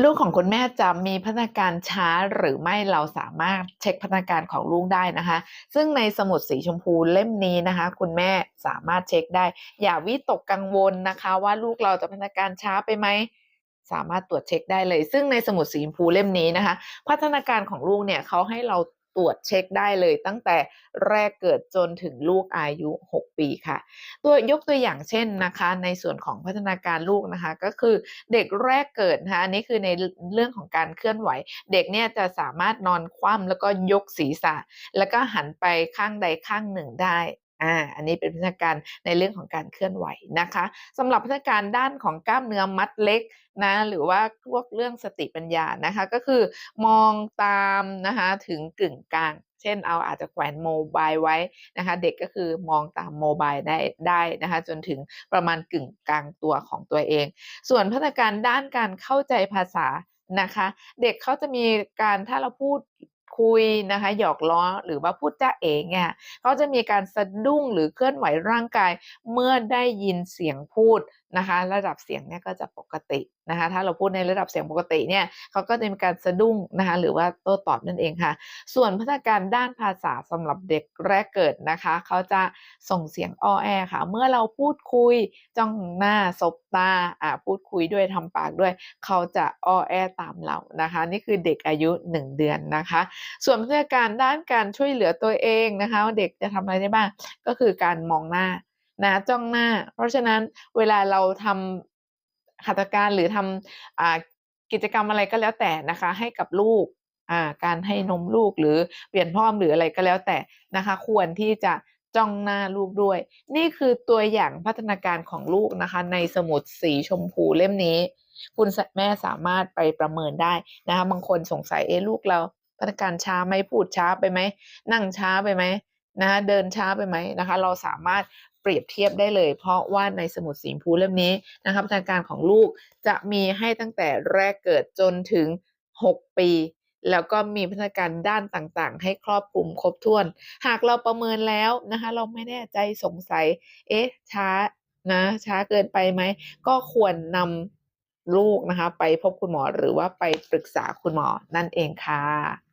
ลูกของคุณแม่จะมีพัฒนาการช้าหรือไม่เราสามารถเช็คพัฒนาการของลูกได้นะคะ ซึ่งในสมุดสีชมพูเล่มนี้นะคะ คุณแม่สามารถเช็คได้ อย่าวิตกกังวลนะคะ ว่าลูกเราจะพัฒนาการช้าไปไหมสามารถตรวจเช็คได้เลย ซึ่งในสมุดสีชมพูเล่มนี้นะคะ พัฒนาการของลูกเนี่ยเขาให้เรา ตรวจเช็คได้เลยตั้งแต่แรกเกิดจนถึงลูกอายุ 6 ปีค่ะ ตัวยกตัวอย่างเช่นนะคะ ในส่วนของพัฒนาการลูกนะคะ ก็คือเด็กแรกเกิดนะคะอันนี้คือในเรื่องของการเคลื่อนไหว เด็กเนี่ยจะสามารถนอนคว่ำแล้วก็ยกศีรษะ แล้วก็หันไปข้างใดข้างหนึ่งได้ อ่าอันนี้เป็นพัฒนาการในเรื่องของการเคลื่อนไหวนะคะสำหรับพัฒนาการด้านของกล้ามเนื้อมัดเล็กนะหรือว่าพวกเรื่องสติปัญญานะคะก็คือมองตามนะคะถึงกึ่งกลางเช่นเอาอาจจะแขวนโมบายไว้นะคะเด็กก็คือมองตามโมบายได้ได้นะคะจนถึงประมาณกึ่งกลางตัวของตัวเอง ส่วนพัฒนาการด้านการเข้าใจภาษานะคะ เด็กเขาจะมีการถ้าเราพูด คุยนะคะ หยอกล้อหรือว่าพูดจ้าเองเนี่ยเขาจะมีการสะดุ้งหรือเคลื่อนไหวร่างกาย เมื่อได้ยินเสียงพูดนะคะ ระดับเสียงเนี่ยก็จะปกตินะคะ ถ้าเราพูดในระดับเสียงปกติเนี่ยเขาก็จะมีการสะดุ้งนะคะ หรือว่าโต้ตอบนั่นเองค่ะ ส่วนพัฒนาการด้านภาษาสำหรับเด็กแรกเกิดนะคะ เขาจะส่งเสียงอ้อแอค่ะ เมื่อเราพูดคุยจ้องหน้าสบตาอ่าพูดคุยด้วยทำปากด้วย เขาจะอ้อแอตามเรานะคะ นี่คือเด็กอายุ 1 เดือนนะคะส่วนพัฒนาการด้านการช่วยเหลือตัวเองนะคะว่าเด็กจะทำอะไรได้บ้างก็คือการมองหน้านะจ้องหน้า เพราะฉะนั้นเวลาเราทำหัตถการหรือทำกิจกรรมอะไรก็แล้วแต่นะคะ ให้กับลูกการให้นมลูกหรือเปลี่ยนพ่อมหรืออะไรก็แล้วแต่นะคะ ควรที่จะจ้องหน้าลูกด้วย นี่คือตัวอย่างพัฒนาการของลูกนะคะ ในสมุดสีชมพูเล่มนี้ คุณแม่สามารถไปประเมินได้นะคะบางคนสงสัยเอ๊ลูกเรา พัฒนาการช้าไหมพูดช้าไปไหมนั่งช้าไปไหมนะคะเดินช้าไปไหมนะคะ เราสามารถเปรียบเทียบได้เลย เพราะว่าในสมุดสีชมพูเล่มนี้นะครับพัฒนาการของลูกจะมีให้ตั้งแต่แรกเกิดจนถึง 6 ปี แล้วก็มีพัฒนาการด้านต่างๆ ให้ครอบคลุมครบถ้วน หากเราประเมินแล้วนะคะ เราไม่แน่ใจสงสัย เอ๊ะ ช้านะช้าเกินไปไหม ก็ควรนำลูกนะคะ ไปพบคุณหมอหรือว่าไปปรึกษาคุณหมอนั่นเองค่ะ